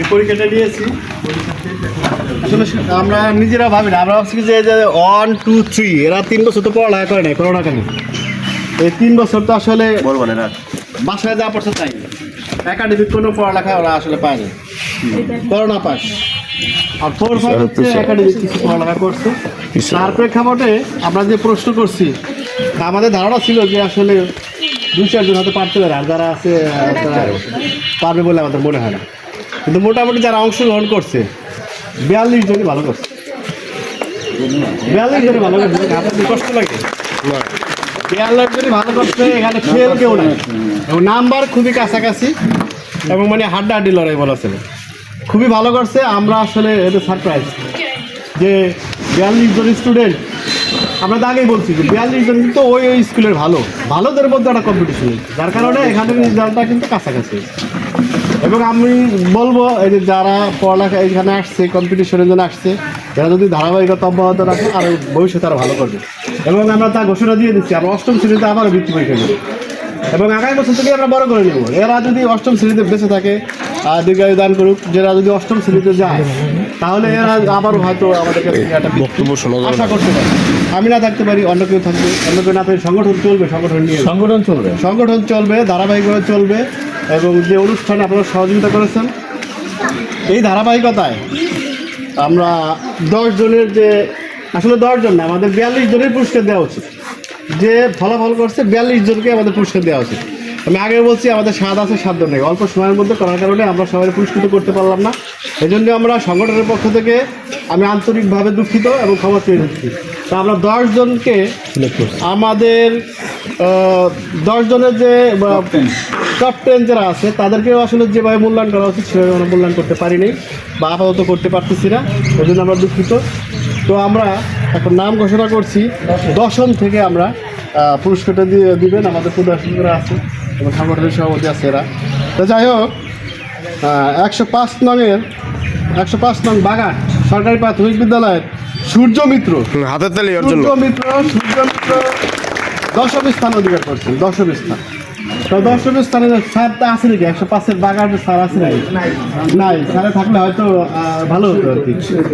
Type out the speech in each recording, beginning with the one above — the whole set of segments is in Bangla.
এই পরীক্ষাটা আসলে আমরা নিজেরা ভাবি না আমরা ভাবছি যে ওয়ান টু থ্রি এরা তিন বছর তো পড়ালেখা করে নাই করোনা কেন এই তিন বছর তো আসলে বলব না। বাসায় যা পড়ছে তাই। একাডেমিক কোনো পড়ালেখা ওরা আসলে পায়নি করোনা পাস। আর ফোর ফাইভ হচ্ছে একাডেমিক কিছু পড়ালেখা করছে। তার প্রেক্ষাপটে আমরা যে প্রশ্ন করছি তা আমাদের ধারণা ছিল যে আসলে দুই চারজন হয়তো পারতে পারে আর যারা আছে তারা পারবে বলে আমাদের মনে হয় না। কিন্তু মোটামুটি যারা অংশগ্রহণ করছে, বিয়াল্লিশ জনই ভালো করছে। বিয়াল্লিশ জনই ভালো করছে। আপনাদের কষ্ট লাগে? বিয়াল্লিশ জনই ভালো করছে, এখানে ফেল কেউ নাই। এবং নাম্বার খুবই কাছাকাছি এবং মানে হাড্ডা হাড্ডি লড়াই বলা ছিল খুবই ভালো করছে, আমরা আসলে এটা সারপ্রাইজ যে বিয়াল্লিশ জন স্টুডেন্ট আমরা তো আগেই বলছি যে বিয়াল্লিশ জন কিন্তু ওই ওই স্কুলের ভালো। ভালোদের মধ্যে একটা কম্পিটিশন যার কারণে এখানে রেজাল্টটা কিন্তু কাছাকাছি। এবং আমি বলব এই যে যারা পড়ালেখা এখানে আসছে কম্পিটিশনের জন্য আসছে যারা যদি ধারাবাহিকতা অব্যাহত রাখে আর ভবিষ্যতে আরও ভালো করবে। এবং আমরা তা ঘোষণা দিয়ে দিচ্ছি আমরা অষ্টম শ্রেণীতে আবারও বৃত্তি পরীক্ষা নেব এবং আগামী বছর থেকে আমরা বড় করে নেব। এরা যদি অষ্টম শ্রেণীতে বেঁচে থাকে আর দীর্ঘায়ু দান করুক যারা যদি অষ্টম শ্রেণীতে যায় তাহলে এরা আবারও হয়তো আমাদের কাছে একটা বক্তব্য শোনা যাবে আশা। করতে পারি। আমি না থাকতে পারি অন্য কেউ থাকবে অন্য কেউ না থাকলে সংগঠন চলবে সংগঠন নিয়ে। সংগঠন চলবে। সংগঠন চলবে ধারাবাহিকভাবে চলবে। এবং যে অনুষ্ঠানে আপনারা সহযোগিতা করেছেন এই ধারাবাহিকতায় আমরা দশ জনের যে আসলে দশ জন না আমাদের বিয়াল্লিশ জনের পুরস্কার দেওয়া উচিত। যে ফলাফল করছে বিয়াল্লিশ জনকে আমাদের পুরস্কার দেওয়া উচিত। আমি আগে বলছি আমাদের স্বাদ আছে সাধ্য নেই। অল্প সময়ের মধ্যে করার কারণে আমরা সবাই পুরস্কৃত করতে পারলাম না। এই জন্য আমরা সংগঠনের পক্ষ থেকে আমি আন্তরিকভাবে দুঃখিত এবং ক্ষমা চেয়ে নিচ্ছি। তা আমরা দশজনকে আমাদের দশজনের যে টপ টেন যারা আছে তাদেরকেও আসলে যেভাবে মূল্যায়ন করা উচিত সেভাবে আমরা মূল্যায়ন করতে পারিনি বা আপাতত করতে পারতেছি না। ওই জন্য আমরা দুঃখিত। তো আমরা এখন নাম ঘোষণা করছি। দশম থেকে আমরা পুরস্কারটা দিয়ে দিবেন। আমাদের প্রদর্শকরা আছে এবং সংগঠনের সভাপতি আছে এরা। তো যাই হোক একশো পাঁচ নংয়ের একশো পাঁচ নং বাগান সরকারি প্রাথমিক বিদ্যালয়ের সূর্য মিত্র। হাতের তালি সূর্য মিত্র সূর্য মিত্র। দশম স্থান অধিকার করছেন দশম স্থান। স্থানে আছে নাকি? একশো পাঁচের আছে নাকি? নাই। থাকলে হয়তো ভালো হতো আর কি।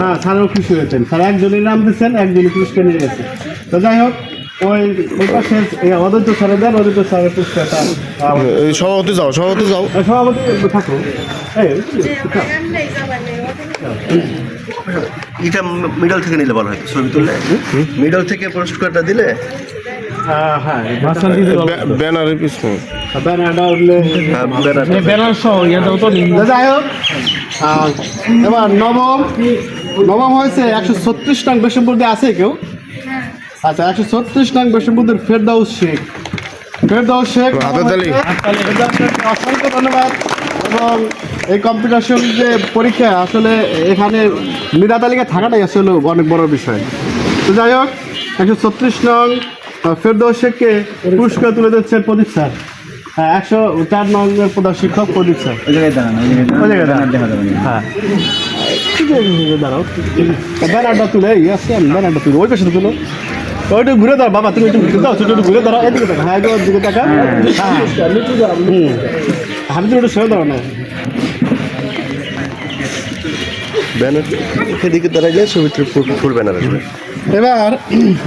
হ্যাঁ খুশি হয়েছেন। স্যার একজনের নাম দিচ্ছেন একজনই পুরস্কার নিয়ে গেছে। তো যাই হোক ওই ওই পাশে অদ্বৈত স্যারে দেন অদ্বৈত স্যারের পুরস্কারটা আহ, এই সভাপতি যাও সভাপতি যাও। সভাপতি থাকো এই এটা মিডল থেকে নিলে ভালো হয় ছবি তুললে। মিডল থেকে পুরস্কারটা দিলে ব্যানারের পিছনে। ব্যানারটা উঠলে ব্যানার- সহ ইয়াটাও তো যাই হোক এবার নবম নবম হয়েছে একশো ছত্রিশ নং বেশমপুরতে আছে কেউ? আচ্ছা একশো ছত্রিশ নং বেশমপুরের ফেরদাউস শেখ। ফেরদাউস শেখ অসংখ্য ধন্যবাদ। এবং এই কম্পিটিশন যে পরীক্ষা আসলে এখানে মেধা তালিকা থাকাটাই আসলে অনেক বড় বিষয়। তো যাই হোক একশো ছত্রিশ নং ফেরদৌস শেখকে পুরস্কার তুলে দিচ্ছেন প্রদীপ স্যার। হ্যাঁ একশো চার নঙ্গের প্রধান শিক্ষক প্রদীপ স্যার। ওই জায়গায় দাঁড়ান হ্যাঁ ঠিক আছে, ঠিক আছে, দাঁড়াও ব্যানারটা তুলে আসছে ব্যানারটা তুলে ওই পাশে তুলো। ওইটা ঘুরে দাও বাবা তুমি একটু ঘুরে দাও ছোটো ঘুরে দাঁড়াও এদিকে দেখা হ্যাঁ দিকে হ্যাঁ। আমি তো ওটা সেও দাঁড়াও না। ব্যানার এদিকে দাঁড়াইলে ছবিতে ফুল ফুল ব্যানার আসবে। এবার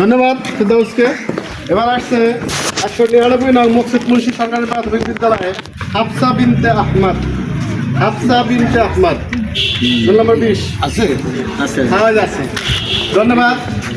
ধন্যবাদ ফিরদৌসকে। এবার আসছে একশো নিরানব্বই নং মকসিদ মুন্সি সরকারি প্রাথমিক বিদ্যালয়ে হাফসা বিনতে আহমদ। হাফসা বিনতে আহমদ। নম্বর বিশ। আছে। আছে। আছে। ধন্যবাদ।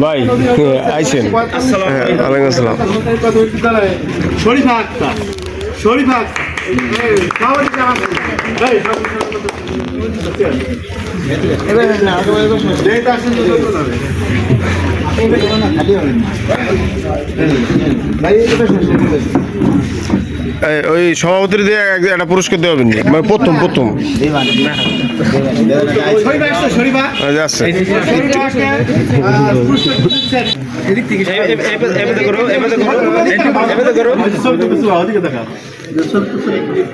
ভাই, হ্যাঁ, ওয়ালাইকুম আসসালাম। শরীফা আক্তার। ভাই, ওই সভাপতির দিয়ে এক- একটা পুরস্কার দেওয়া হবেন মানে প্রথম প্রথম। শরীফা আসছে শরীফা এই যে আছে শরীফাকে, আহ, পুরস্কার দিচ্ছেন। ছবি তুলতেছো, ওদিকে দেখাও।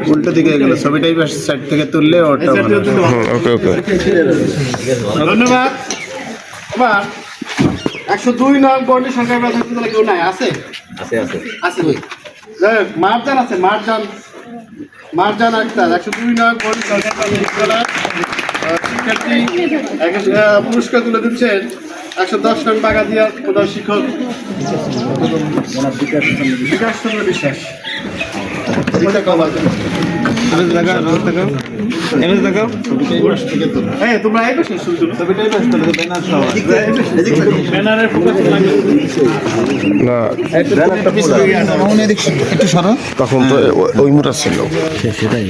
উল্টো দিকে গেল ছবিটাই সাইড থেকে তুললে ওটা। হবে। ওকে ওকে। ধন্যবাদ। এবার একশো দুই নং পয়েন্টে সরকারি কেউ নাই আছে? আছে আছে। আছে যাই হোক, মারজান আছে মারজান মারজান আক্তার একশো দুই নয় শিক্ষার্থী পুরস্কার তুলে দিচ্ছেন একশো দশ নং বাগাদিয়ার প্রধান শিক্ষক। বিকাশ চন্দ্র বিশ্বাস। তখন তো ওই মুটা ছিল। সেটাই।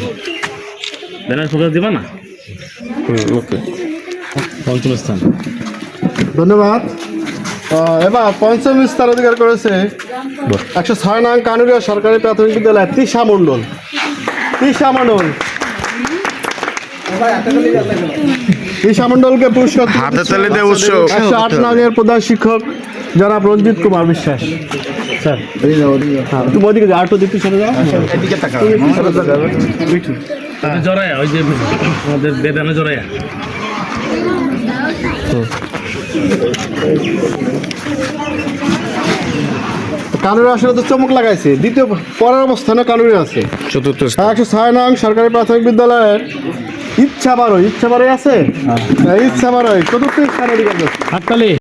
ব্যানার ফোকাস দিবা না? ওকে। পঞ্চম স্থান। ধন্যবাদ। এবার পঞ্চম স্থান অধিকার করেছে একশো ছয় নং কানুরিয়া সরকারি প্রাথমিক বিদ্যালয় তৃষা মণ্ডল। তৃষা মণ্ডল। তৃষা মণ্ডলকে পুরস্কার হাতে তালি দিয়ে উৎস। একশো আট নং প্রধান শিক্ষক জনাব রঞ্জিত কুমার বিশ্বাস। স্যার। হ্যাঁ, তুমি ওদিকে যাও, সরে যাও। এদিকে তাকাও। ওই যে আমাদের বেদানা জড়ায়া কানুরে আসলে তো চমক লাগাইছে। দ্বিতীয় পরের অবস্থানে কানুরে আছে। চতুর্থ একশো ছয় নং সরকারি প্রাথমিক বিদ্যালয়ের ইচ্ছা বারো ইচ্ছা বারোই আছে? হ্যাঁ, ইচ্ছা বারোই। চতুর্থ স্থানে